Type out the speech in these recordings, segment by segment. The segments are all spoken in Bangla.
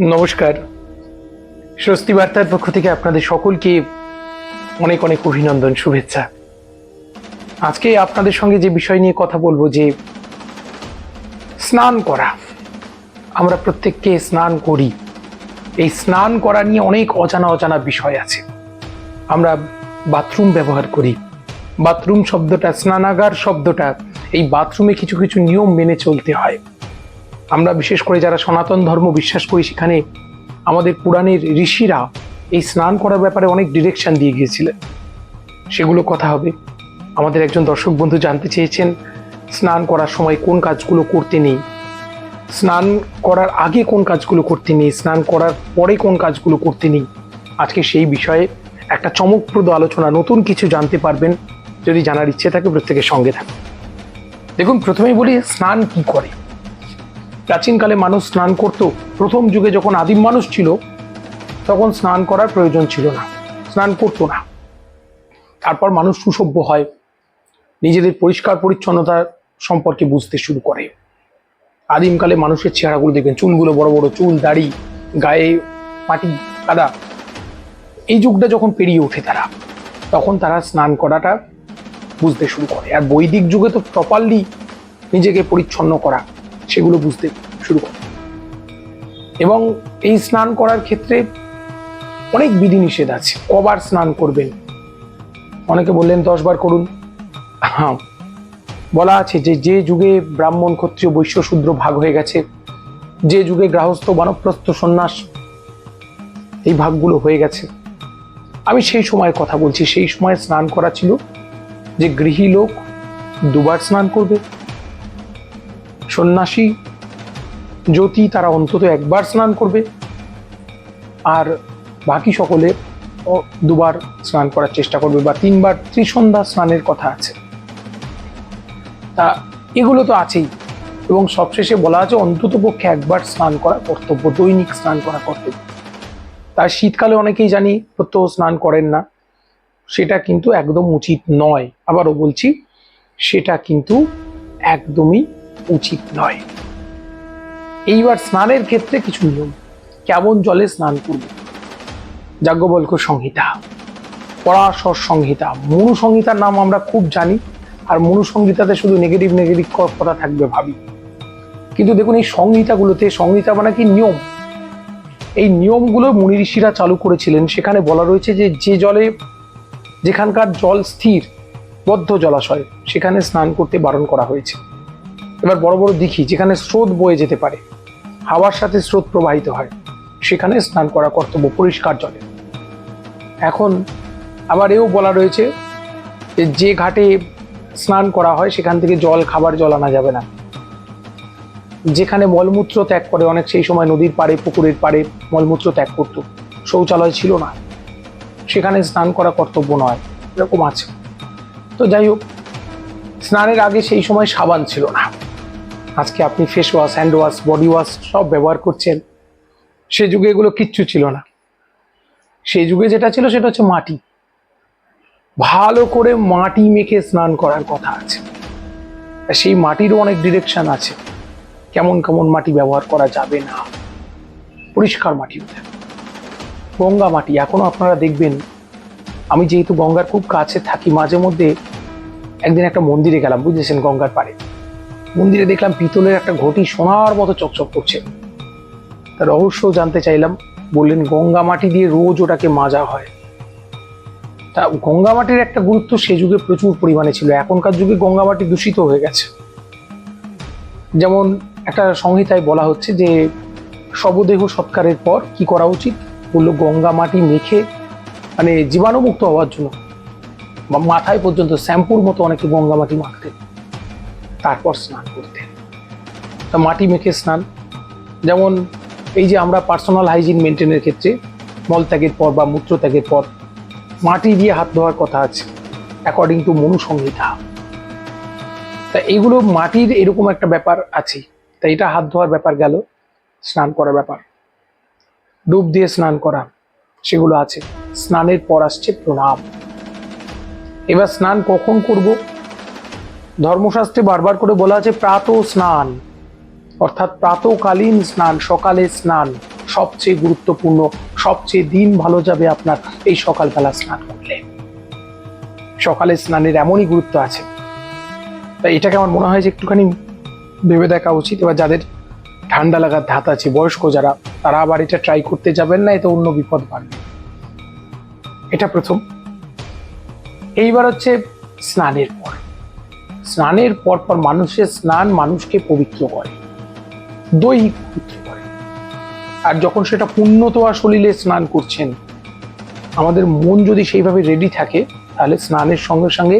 নমস্কার। স্বস্তি বার্তার পক্ষ থেকে আপনাদের সকলকে অনেক অনেক অভিনন্দন, শুভেচ্ছা। আজকে আপনাদের সঙ্গে যে বিষয় নিয়ে কথা বলব যে স্নান করা। আমরা প্রত্যেককে স্নান করি। এই স্নান করা নিয়ে অনেক অজানা অজানা বিষয় আছে। আমরা বাথরুম ব্যবহার করি। বাথরুম শব্দটা, স্নানাগার শব্দটা, এই বাথরুমে কিছু কিছু নিয়ম মেনে চলতে হয়। আমরা বিশেষ করে যারা সনাতন ধর্ম বিশ্বাস করি, সেখানে আমাদের পুরাণের ঋষিরা এই স্নান করার ব্যাপারে অনেক ডিরেকশন দিয়ে গিয়েছিলেন। সেগুলো কথা হবে। আমাদের একজন দর্শক বন্ধু জানতে চেয়েছেন, স্নান করার সময় কোন কাজগুলো করতে নেই? স্নান করার আগে কোন কাজগুলো করতে নেই? স্নান করার পরে কোন কাজগুলো করতে নেই? আজকে সেই বিষয়ে একটা চমকপ্রদ আলোচনা, নতুন কিছু জানতে পারবেন। যদি জানার ইচ্ছে থাকে প্রত্যেকের সঙ্গে থাকে দেখুন, প্রথমেই বলি, স্নান কি করে? প্রাচীনকালে মানুষ স্নান করত। প্রথম যুগে যখন আদিম মানুষ ছিল, তখন স্নান করার প্রয়োজন ছিল না, স্নান করতো না। তারপর মানুষ সুসভ্য হয়, নিজেদের পরিষ্কার পরিচ্ছন্নতা সম্পর্কে বুঝতে শুরু করে। আদিমকালে মানুষের চেহারাগুলো দেখবেন, চুলগুলো বড় বড়, চুল, দাড়ি, গায়ে মাটি কাদা। এই যুগটা যখন পেরিয়ে ওঠে তারা, তখন তারা স্নান করাটা বুঝতে শুরু করে। আর বৈদিক যুগে তো প্রপারলি নিজেকে পরিচ্ছন্ন করা সেগুলো বুঝতে শুরু করে। এবং এই স্নান করার ক্ষেত্রে অনেক বিধিনিষেধ আছে। কবার স্নান করবেন। অনেকে বললেন দশ বার করুন। হ্যাঁ বলা আছে যে যে যুগে ব্রাহ্মণ ক্ষত্রিয় বৈশ্য শূদ্র ভাগ হয়ে গেছে, যে যুগে গৃহস্থ বানপ্রস্থ সন্ন্যাস এই ভাগগুলো হয়ে গেছে। আমি সেই সময়ের কথা বলছি। সেই সময় স্নান করা ছিল যে গৃহী লোক দুবার স্নান করবে। সন্ন্যাসী জ্যোতি তারা অন্তত একবার স্নান করবে আর বাকি সকলে দুবার স্নান করার চেষ্টা করবে বা তিনবার ত্রিসন্ধ্যা স্নানের কথা আছে। তা এগুলো তো আছেই এবং সবশেষে বলা আছে অন্তত পক্ষে একবার স্নান করা কর্তব্য, দৈনিক স্নান করা কর্তব্য। তাই শীতকালে অনেকেই জানি প্রত্যহ স্নান করেন না, সেটা কিন্তু একদম উচিত নয়। আবারও বলছি, সেটা কিন্তু একদমই উচিত নয়। এইবার স্নানের ক্ষেত্রে কিছু নিয়ম। কেমন জলে স্নান করব? যাজ্ঞবল্ক সংহিতা, পরাশর সংহিতা, মনু সংহিতার নাম আমরা খুব জানি, আর মনু সংহিতাতে শুধু নেগেটিভ নেগেটিভ কথা থাকবে ভাবি। কিন্তু দেখুন, এই সংহিতাগুলোতে, সংহিতা মানে কি? নিয়ম। এই নিয়মগুলো মুনি ঋষিরা চালু করেছিলেন। সেখানে বলা রয়েছে যে যে জলে, যেখানকার জল স্থির, বদ্ধ জলাশয়, সেখানে স্নান করতে বারণ করা হয়েছে। এবার বড় বড় দিঘি যেখানে স্রোত বয়ে যেতে পারে, হাওয়ার সাথে স্রোত প্রবাহিত হয়, সেখানে স্নান করা কর্তব্য পরিষ্কার জলে। এখন আবার এও বলা রয়েছে যে ঘাটে স্নান করা হয়, সেখান থেকে জল, খাবার, জল আনা যাবে না। যেখানে মলমূত্র ত্যাগ করে, অনেক সেই সময় নদীর পাড়ে, পুকুরের পাড়ে মলমূত্র ত্যাগ করত। শৌচালয় ছিল না। সেখানে স্নান করা কর্তব্য নয়, এরকম আছে। তো যাই হোক, স্নানের আগে সেই সময় সাবান ছিল না। আজকে আপনি face wash hand wash body wash সব ব্যবহার করছেন। সে যুগে এগুলো কিচ্ছু ছিল না। সেই যুগে যেটা ছিল সেটা হচ্ছে মাটি। ভালো করে মাটি মেখে স্নান করার কথা আছে। সেই মাটিরও অনেক ডিরেকশন আছে। কেমন কেমন মাটি ব্যবহার করা যাবে না। পরিষ্কার মাটি হতে গঙ্গা মাটি, এখনও আপনারা দেখবেন, আমি যেহেতু গঙ্গার খুব কাছে থাকি, মাঝে মধ্যে একদিন একটা মন্দিরে গেলাম, বুঝেছেন গঙ্গার পাড়ে। মন্দিরে দেখলাম পিতলের একটা ঘটি সোনার মতো চকচক করছে। তার রহস্য জানতে চাইলাম, বললেন, গঙ্গা মাটি দিয়ে রোজ ওটাকে মাজা হয়। তা গঙ্গা মাটির একটা গুরুত্ব সে যুগে প্রচুর পরিমাণে ছিল। এখনকার যুগে গঙ্গা মাটি দূষিত হয়ে গেছে। যেমন একটা সংহিতায় বলা হচ্ছে যে, শবদেহ সৎকারের পর কি করা উচিত? বলল, গঙ্গা মাটি মেখে মানে জীবাণুমুক্ত হওয়ার জন্য। মাথায় পর্যন্ত শ্যাম্পুর মতো অনেকে গঙ্গা মাটি মাখতেন। তারপর স্নান করতেন মাটি মেখে স্নান। যেমন এই যে আমরা পার্সোনাল হাইজিন মেনটেনের ক্ষেত্রে মলত্যাগের পর বা মূত্রত্যাগের পর মাটি দিয়ে হাত ধোয়ার কথা আছে অ্যাকর্ডিং টু মনু সংহিতা। তা এগুলো মাটির এরকম একটা ব্যাপার আছে, তা এটা হাত ধোয়ার ব্যাপার গেল, স্নান করার ব্যাপার। ডুব দিয়ে স্নান করা, সেগুলো আছে। স্নানের পর আসছে প্রণাম। এবার স্নান কখন করব? ধর্মশাস্ত্রে বারবার করে বলা আছে প্রাত স্নান, অর্থাৎ প্রাতকালীন স্নান, সকালে স্নান সবচেয়ে গুরুত্বপূর্ণ, সবচেয়ে দিন ভালো যাবে আপনার এই সকালবেলা স্নান করলে। সকালে স্নানের এমনই গুরুত্ব আছে। তাই এটাকে আমার মনে হয় যে একটুখানি ভেবে দেখা উচিত। এবার যাদের ঠান্ডা লাগার ধাত আছে, বয়স্ক যারা, তারা আবার এটা ট্রাই করতে যাবেন না, এতে অন্য বিপদ বাড়বে। এটা প্রথম। এইবার হচ্ছে স্নানের পর। স্নানের পর পর মানুষের স্নান মানুষকে পবিত্র করে, দৈহিক পবিত্র করে। আর যখন সেটা পূর্ণতোয়া শরীরে স্নান করছেন, আমাদের মন যদি সেইভাবে রেডি থাকে, তাহলে স্নানের সঙ্গে সঙ্গে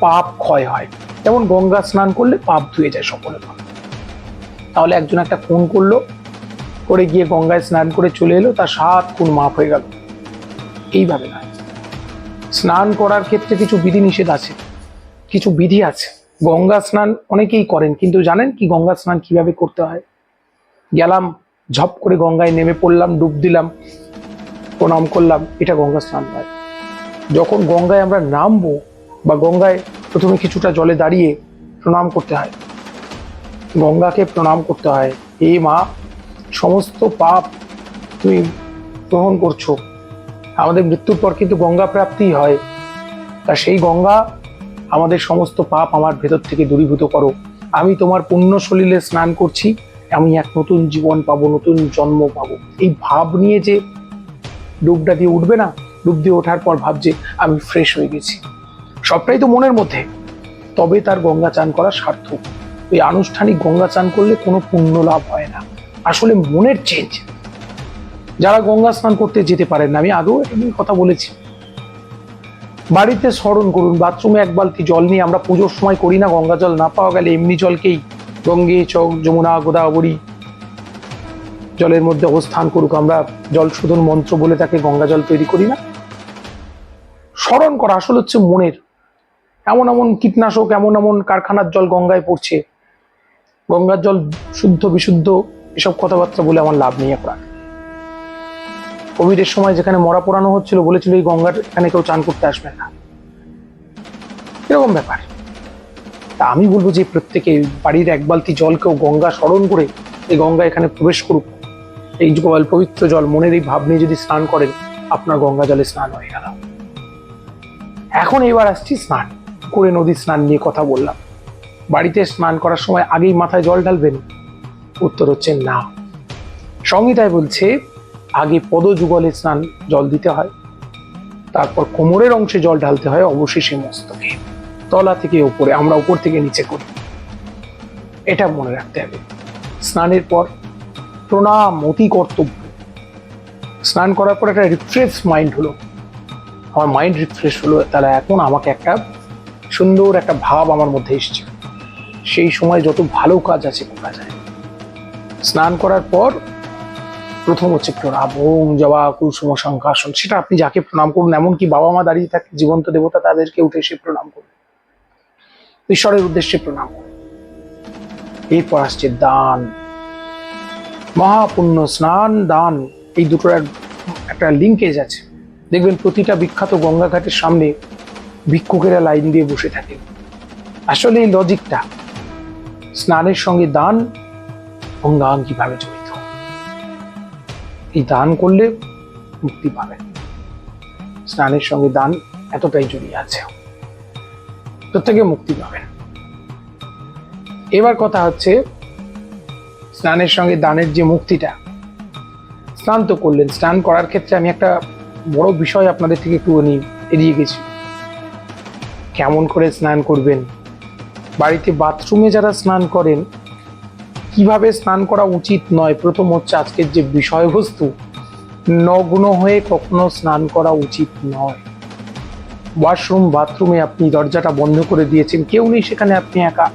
পাপ ক্ষয় হয়। যেমন গঙ্গা স্নান করলে পাপ ধুয়ে যায় সকলের তাহলে একজন একটা খুন করল, করে গিয়ে গঙ্গায় স্নান করে চলে এলো, তার সাত খুন মাপ হয়ে গেল। এইভাবে নয়। স্নান করার ক্ষেত্রে কিছু বিধিনিষেধ আছে, কিছু বিধি আছে। গঙ্গা স্নান অনেকেই করেন, কিন্তু জানেন কি গঙ্গা স্নান কীভাবে করতে হয়? গেলাম, ঝপ করে গঙ্গায় নেমে পড়লাম, ডুব দিলাম, প্রণাম করলাম, এটা গঙ্গা স্নান নয়। যখন গঙ্গায় আমরা নামবো বা গঙ্গায় প্রথমে কিছুটা জলে দাঁড়িয়ে প্রণাম করতে হয়, গঙ্গাকে প্রণাম করতে হয় এ মা, সমস্ত পাপ তুমি গ্রহণ করছ। আমাদের মৃত্যুর পর কিন্তু গঙ্গা প্রাপ্তি হয়। তা সেই গঙ্গা আমাদের সমস্ত পাপ আমার ভেতর থেকে দূরীভূত করো। আমি তোমার পুণ্য সলিলে স্নান করছি, আমি এক নতুন জীবন পাবো, নতুন জন্ম পাবো। এই ভাব নিয়ে যে ডুবটা দিয়ে উঠবে না, ডুব দিয়ে ওঠার পর ভাবছে আমি ফ্রেশ হয়ে গেছি। সবটাই তো মনের মধ্যে। তবে তার গঙ্গা চান করা সার্থক। ওই আনুষ্ঠানিক গঙ্গা চান করলে কোনো পুণ্য লাভ হয় না। আসলে মনের চেঞ্জ যারা গঙ্গা স্নান করতে যেতে পারেন না, আমি আগেও এটা নিয়ে কথা বলেছি। বাড়িতে স্মরণ করুন, বাথরুমে এক বালতি জল নিয়ে আমরা পুজোর সময় করি না, গঙ্গা জল না পাওয়া গেলে এমনি জলকেই গঙ্গে, চক, যমুনা, গোদাবরী জলের মধ্যে অবস্থান করুক। আমরা জল শোধন মন্ত্র বলে তাকে গঙ্গা জল তৈরি করি না। স্মরণ করা আসলে হচ্ছে মনের। এমন এমন কীটনাশক, এমন এমন কারখানার জল গঙ্গায় পড়ছে। গঙ্গার জল শুদ্ধ, বিশুদ্ধ, এসব কথাবার্তা বলে আমার লাভ নেই আপনার। কোভিডের সময় যেখানে মরা পোড়ানো হচ্ছিল বলেছিল এই গঙ্গার এখানে কেউ চান করতে আসবে না। এরকম ব্যাপার। তা আমি বলব যে প্রত্যেকে বাড়ির এক বালতি জল কেউ গঙ্গা স্মরণ করে এই গঙ্গা এখানে প্রবেশ করুক। এই জল পবিত্র জল, মনের এই ভাব নিয়ে যদি স্নান করেন, আপনার গঙ্গা জলে স্নান হয়ে গেল। এখন এবার আসছি স্নান করে নদী স্নান নিয়ে কথা বললাম। বাড়িতে স্নান করার সময় আগেই মাথায় জল ঢালবেন, উত্তর হচ্ছে না। সংহিতায় বলছে আগে পদযুগলে স্নান জল দিতে হয়, তারপর কোমরের অংশে জল ঢালতে হয়, অবশেষে মস্তকে। তলা থেকে উপরে, আমরা উপর থেকে নিচে করি। এটা মনে রাখতে হবে। স্নানের পর প্রণাম, অতি কর্তব্য। স্নান করার পর একটা রিফ্রেশ মাইন্ড হলো। আমার মাইন্ড রিফ্রেশ হলো, তাহলে এখন আমাকে একটা সুন্দর একটা ভাব আমার মধ্যে এসছে। সেই সময় যত ভালো কাজ আছে, করা যায়। স্নান করার পর প্রথম হচ্ছে প্রণাম ওং জবা কুসুম শঙ্কাসন সেটা আপনি যাকে প্রণাম করুন, এমনকি বাবা মা দাঁড়িয়ে থাকে, জীবন্ত দেবতা, তাদেরকে উঠে এসে প্রণাম করুন। ঈশ্বরের উদ্দেশ্যে প্রণাম করুন। এরপর আসছে দান। মহাপুণ্য স্নান, দান, এই দুটোর একটা লিঙ্কেজ আছে। দেখবেন প্রতিটা বিখ্যাত গঙ্গা ঘাটের সামনে ভিক্ষুকেরা লাইন দিয়ে বসে থাকে আসলে এই লজিকটা স্নানের সঙ্গে দান অঙ্গাঙ্গিভাবে জড়িত এই দান করলে মুক্তি পাবেন স্নানের সঙ্গে দান এতটাই জড়িয়ে আছে। প্রত্যেকে মুক্তি পাবেন এবার কথা হচ্ছে, স্নানের সঙ্গে দানের যে মুক্তিটা, স্নান তো করলেন। স্নান করার ক্ষেত্রে আমি একটা বড় বিষয় আপনাদের থেকে একটুখানি এড়িয়ে গেছি। কেমন করে স্নান করবেন? বাড়িতে বাথরুমে যারা স্নান করেন কীভাবে স্নান করা উচিত নয়? প্রথম হচ্ছে আজকের যে বিষয়বস্তু, নগ্ন হয়ে কখনো স্নান করা উচিত নয়। ওয়াশরুম, বাথরুমে আপনি দরজাটা বন্ধ করে দিয়েছেন, কেউ নেই সেখানে, আপনি একা।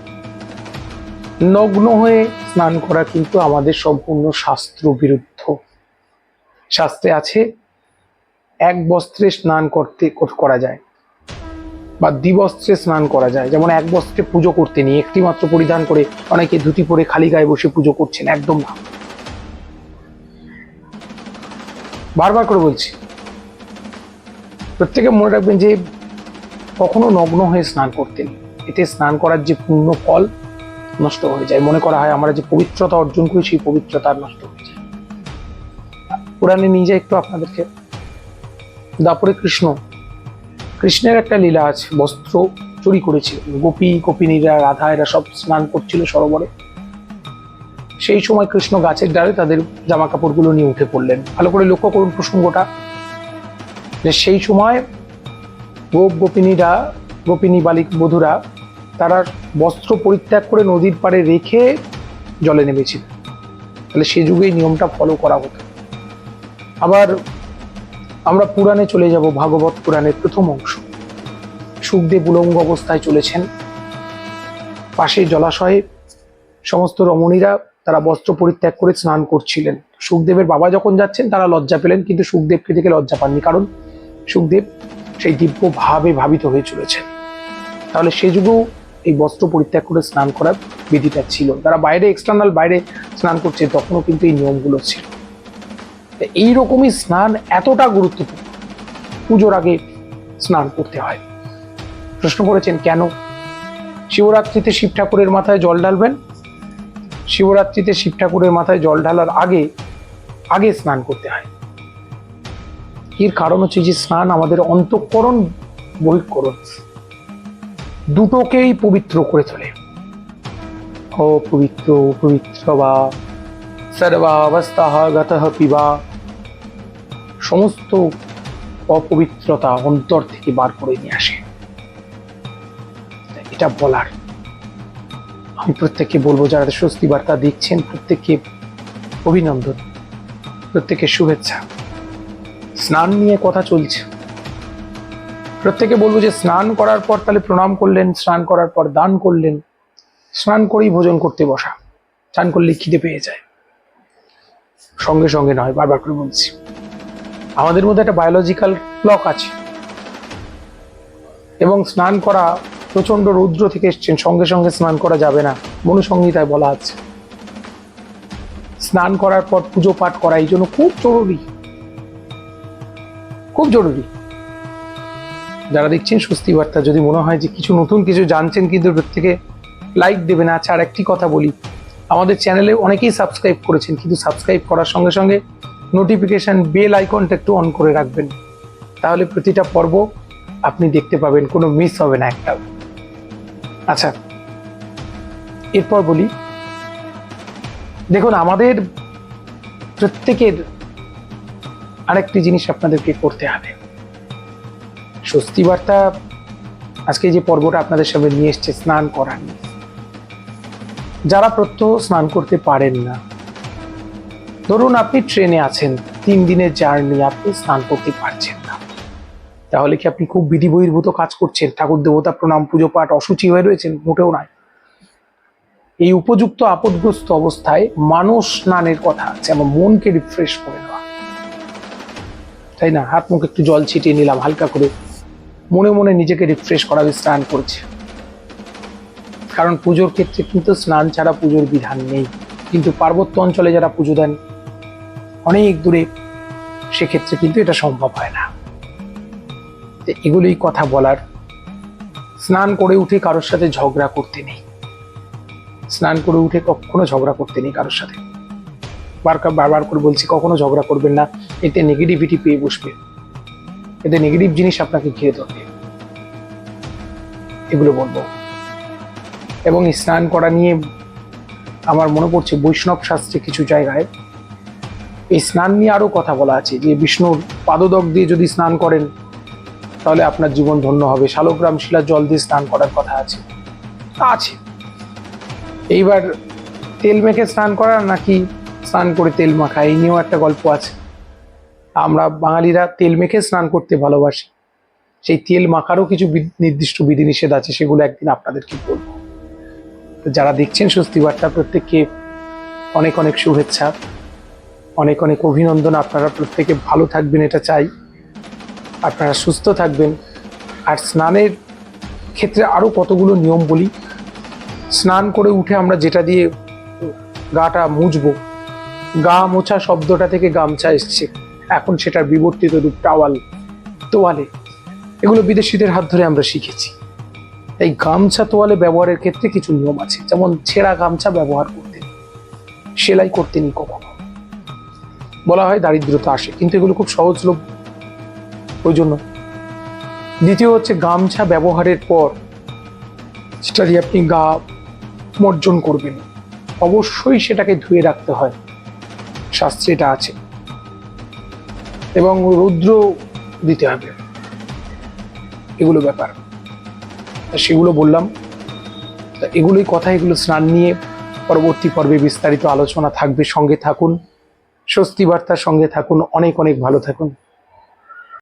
নগ্ন হয়ে স্নান করা কিন্তু আমাদের সম্পূর্ণ শাস্ত্র বিরুদ্ধ শাস্ত্রে আছে, এক বস্ত্রে স্নান করতে করা যায়। বা দ্বিবস্ত্রে স্নান করা যায়। যেমন এক বস্ত্রে পুজো করতে নেই একটি মাত্র পরিধান করে অনেকে ধুতি পরে খালি গায়ে বসে পুজো করছেন, একদম না। বারবার করে বলছি, প্রত্যেকে মনে রাখবেন যে কখনো নগ্ন হয়ে স্নান করতে নেই। এতে স্নান করার যে পূর্ণ ফল নষ্ট হয়ে যায়। মনে করা হয় আমরা যে পবিত্রতা অর্জন করি, সেই পবিত্রতা নষ্ট হয়ে যায়। পুরাণে নিয়ে যাই একটু আপনাদেরকে। দাপরে কৃষ্ণ কৃষ্ণের একটা লীলা আছে, বস্ত্র চুরি করেছিল। গোপী, গোপিনীরা রাধা এরা সব স্নান করছিল সরোবরে। সেই সময় কৃষ্ণ গাছের ডালে তাদের জামা কাপড়গুলো নিয়ে উঠে পড়লেন। ভালো করে লক্ষ্য করুন প্রসঙ্গটা। যে সেই সময় গোপ গোপিনীরা, গোপিনী বালিক বধুরা, তারা বস্ত্র পরিত্যাগ করে নদীর পাড়ে রেখে জলে নেমেছিল। তাহলে সে যুগে নিয়মটা ফলো করা হতো। আবার আমরা পুরাণে চলে যাব ভাগবত পুরাণের প্রথম অংশ। সুখদেব উলঙ্গ অবস্থায় চলেছেন। পাশে জলাশয়ে সমস্ত রমণীরা তারা বস্ত্র পরিত্যাগ করে স্নান করছিলেন। সুখদেবের বাবা যখন যাচ্ছেন, তারা লজ্জা পেলেন, কিন্তু সুখদেবকে দেখে লজ্জা পাননি। কারণ সুখদেব সেই দিব্য ভাবে ভাবিত হয়ে চলেছেন। তাহলে সে যুগেও এই বস্ত্র পরিত্যাগ করে স্নান করার বিধিটা ছিল। তারা বাইরে এক্সটার্নাল বাইরে স্নান করছে, তখনও কিন্তু এই নিয়মগুলো ছিল। এইরকমই স্নান এতটা গুরুত্বপূর্ণ। পুজোর আগে স্নান করতে হয়। প্রশ্ন করেছেন, কেন? শিবরাত্রিতে শিব ঠাকুরের মাথায় জল ঢালবেন? শিবরাত্রিতে শিব ঠাকুরের মাথায় জল ঢালার আগে আগে স্নান করতে হয়। এর কারণ হচ্ছে যে স্নান আমাদের অন্তঃকরণ বহিঃকরণ। দুটোকেই পবিত্র করে তোলে। অপবিত্র পবিত্র বা সর্বাবস্থা গত পিবা। সমস্ত অপবিত্রতা অন্তর থেকে বার করে নিয়ে আসে। এটা বলার। আমি প্রত্যেককে বলব, যারা স্বস্তি বার্তা দিচ্ছেন, প্রত্যেককে অভিনন্দন প্রত্যেকের শুভেচ্ছা। স্নান নিয়ে কথা চলছে। প্রত্যেকে বলব যে, স্নান করার পর তাহলে প্রণাম করলেন, স্নান করার পর দান করলেন। স্নান করেই ভোজন করতে বসা। স্নান করলে খিদে পেয়ে যায়। সঙ্গে সঙ্গে নয়, বারবার করে বলছি। আমাদের মধ্যে একটা বায়োলজিক্যাল ক্লক আছে। এবং স্নান করা প্রচণ্ড রৌদ্র থেকে এসছেন, সঙ্গে সঙ্গে স্নান করা যাবে না, মনুসংহিতায় বলা আছে। স্নান করার পর পুজো পাঠ করা এই জন্য খুব জরুরি। খুব জরুরি। যারা দেখছেন স্বস্তি বার্তা, যদি মনে হয় যে কিছু নতুন কিছু জানছেন, কিন্তু প্রত্যেকে লাইক দেবেন। আচ্ছা আর একটি কথা বলি। আমাদের চ্যানেলে অনেকেই সাবস্ক্রাইব করেছেন, কিন্তু সাবস্ক্রাইব করার সঙ্গে সঙ্গে নোটিফিকেশন বেল আইকনটা একটু অন করে রাখবেন। তাহলে প্রতিটা পর্ব আপনি দেখতে পাবেন, কোনো মিস হবে না একটা। আচ্ছা এরপর বলি। দেখুন, আমাদের প্রত্যেকের আরেকটি জিনিস আপনাদেরকে করতে হবে। স্বস্তি বার্তা আজকে যে পর্বটা আপনাদের সামনে নিয়ে এসছে, স্নান করার নিয়ে। যারা প্রত্যহ স্নান করতে পারেন না। ধরুন আপনি ট্রেনে আছেন, তিন দিনের জার্নি আপনি স্নান করতে পারছেন না। তাহলে কি আপনি খুব বিধি বহির্ভূত কাজ করছেন? ঠাকুর দেবতা প্রণাম, পুজো পাঠ অসুচি হয়ে রয়েছেন? মোটেও নয়। এই উপযুক্ত আপদগ্রস্ত অবস্থায় মানুষ স্নানের কথা আছে, আমার মনকে রিফ্রেশ করে নেওয়া। তাই না? হাত মুখ একটু জল ছিটিয়ে নিলাম, হালকা করে। মনে মনে নিজেকে রিফ্রেশ করাবে স্নান করছে। কারণ পুজোর ক্ষেত্রে কিন্তু স্নান ছাড়া পুজোর বিধান নেই। কিন্তু পার্বত্য অঞ্চলে যারা পুজো দেন, অনেক দূরে সেক্ষেত্রে কিন্তু এটা সম্ভব হয় না। এগুলোই কথা বলার। স্নান করে উঠে কারোর সাথে ঝগড়া করতে নেই। স্নান করে উঠে কখনো ঝগড়া করতে নেই কারোর সাথে। বারবার বারবার করে বলছি, কখনো ঝগড়া করবেন না। এতে নেগেটিভিটি পেয়ে বসবে। এতে নেগেটিভ জিনিস আপনাকে ঘিরে ধরবে। এগুলো বলব। এবং স্নান করা নিয়ে আমার মনে পড়ছে বৈষ্ণব শাস্ত্রে কিছু জায়গায় এই স্নান নিয়ে আরও কথা বলা আছে যে বিষ্ণুর পাদদক দিয়ে যদি স্নান করেন, তাহলে আপনার জীবন ধন্য হবে। শালগ্রাম শিলা জল দিয়ে স্নান করার কথা আছে। আছে। এইবার তেল মেখে স্নান করা নাকি স্নান করে তেল মাখা? এই নিয়েও একটা গল্প আছে। আমরা বাঙালিরা তেল মেখে স্নান করতে ভালোবাসি। সেই তেল মাখারও কিছু নির্দিষ্ট বিধিনিষেধ আছে, সেগুলো একদিন আপনাদেরকে বলব। যারা দেখছেন স্বস্তি বার্তা, প্রত্যেককে অনেক অনেক শুভেচ্ছা। অনেক অনেক অভিনন্দন। আপনারা প্রত্যেকে ভালো থাকবেন, এটা চাই। আপনারা সুস্থ থাকবেন। আর স্নানের ক্ষেত্রে আরও কতগুলো নিয়ম বলি। স্নান করে উঠে আমরা যেটা দিয়ে গাটা মুছবো, গা মোছা শব্দটা থেকে গামছা এসছে। এখন সেটার বিবর্তিত রূপ টাওয়াল, তোয়ালে। এগুলো বিদেশিদের হাত ধরে আমরা শিখেছি। এই গামছা তোয়ালে ব্যবহারের ক্ষেত্রে কিছু নিয়ম আছে। যেমন ছেঁড়া গামছা ব্যবহার করতে নেই, সেলাই করতে নি কখনো। বলা হয় দারিদ্রতা আসে কিন্তু এগুলো খুব সহজলভ্য ওই জন্য। দ্বিতীয় হচ্ছে গামছা ব্যবহারের পর সেটা দিয়ে আপনি গা মর্জন করবেন। অবশ্যই সেটাকে ধুয়ে রাখতে হয়। শাস্ত্রে এটা আছে। এবং রৌদ্র দিতে হবে। এগুলো ব্যাপার। সেগুলো বললাম। এগুলোই কথা, এগুলো স্নান নিয়ে পরবর্তী পর্বে বিস্তারিত আলোচনা থাকবে। সঙ্গে থাকুন, স্বস্তি বার্তার সঙ্গে থাকুন। অনেক অনেক ভালো থাকুন।